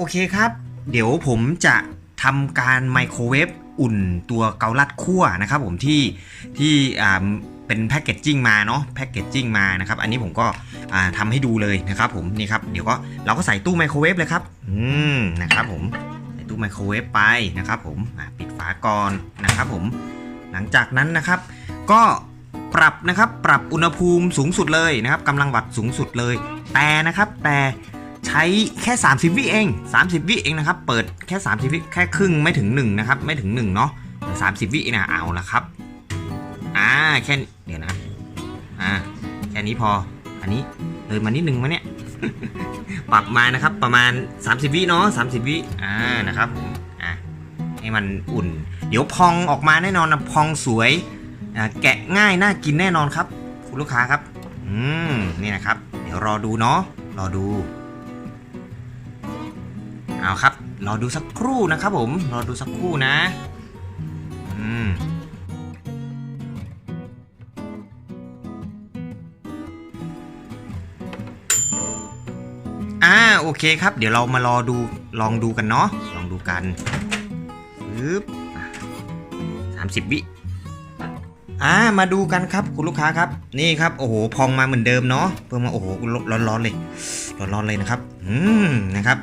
โอเคครับ เดี๋ยวผมจะทำการไมโครเวฟอุ่นตัวเกาลัดคั่วนะครับผมที่ที่อ่าเป็นแพคเกจจิ้งมาเนาะแพคเกจจิ้งมานะครับ อันนี้ผมก็อ่าทำให้ดูเลยนะครับผมนี่ครับเดี๋ยวก็เราก็ใส่ตู้ไมโครเวฟเลยครับอืมนะครับผมใส่ตู้ไมโครเวฟไปนะครับผมอ่าปิดฝาก่อนนะครับผมหลังจากนั้นนะครับ ก็ปรับนะครับปรับอุณหภูมิสูงสุดเลยนะครับกำลังวัดสูงสุดเลย แต่นะครับแต่ ใช้แค่ 30 วิเอง 30 วิเองนะครับ เปิดแค่ 30 วิแค่ครึ่งไม่ถึง1นะครับ ไม่ถึง1เนาะสามสิบวินะเอาละครับ อ่าแค่เดี๋ยวนะ อ่าแค่นี้พอ อันนี้เลยมานิดนึงมาเนี่ย ปรับมานะครับประมาณ 30 วิเนาะ30 วิ อ่านะครับผมอะให้มันอุ่น เดี๋ยวพองออกมาแน่นอนนะพองสวยอ่าแกะง่ายน่ากินแน่นอนครับ คุณลูกค้าครับ อืมนี่นะครับ เดี๋ยวรอดูเนาะรอดู เอาครับ รอดูสักครู่นะครับผม รอดูสักครู่นะ อืมอ่าโอเคครับ เดี๋ยวเรามารอดูลองดูกันเนาะลองดูกันปึ๊บสามสิบวิอ่ามาดูกันครับคุณลูกค้าครับ นี่ครับโอ้โหพองมาเหมือนเดิมเนาะเพิ่มมาโอ้โหร้อนๆเลยร้อนๆเลยนะครับ อืมนะครับ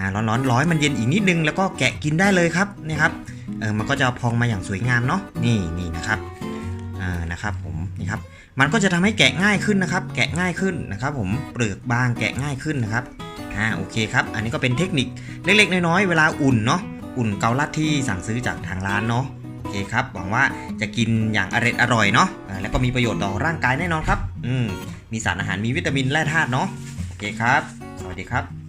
อ่าร้อนๆร้อยมันเย็นอีกนิดนึงแล้วก็แกะกินได้เลยครับนี่ครับเออมันก็จะพองมาอย่างสวยงามเนาะนี่นี่นะครับอ่านะครับผมนี่ครับมันก็จะทำให้แกะง่ายขึ้นนะครับ แกะง่ายขึ้นนะครับผมเปลือกบางแกะง่ายขึ้นนะครับอ่าโอเคครับ อันนี้ก็เป็นเทคนิคเล็กๆ น้อยๆเวลาอุ่นเนาะอุ่นเกาลัดที่สั่งซื้อจากทางร้านเนาะโอเคครับหวังว่าจะกินอย่างอร่อยอร่อยเนาะแล้วก็มีประโยชน์ต่อร่างกายแน่นอนครับ อืมมีสารอาหารมีวิตามินแร่ธาตุเนาะโอเคครับ สวัสดีครับ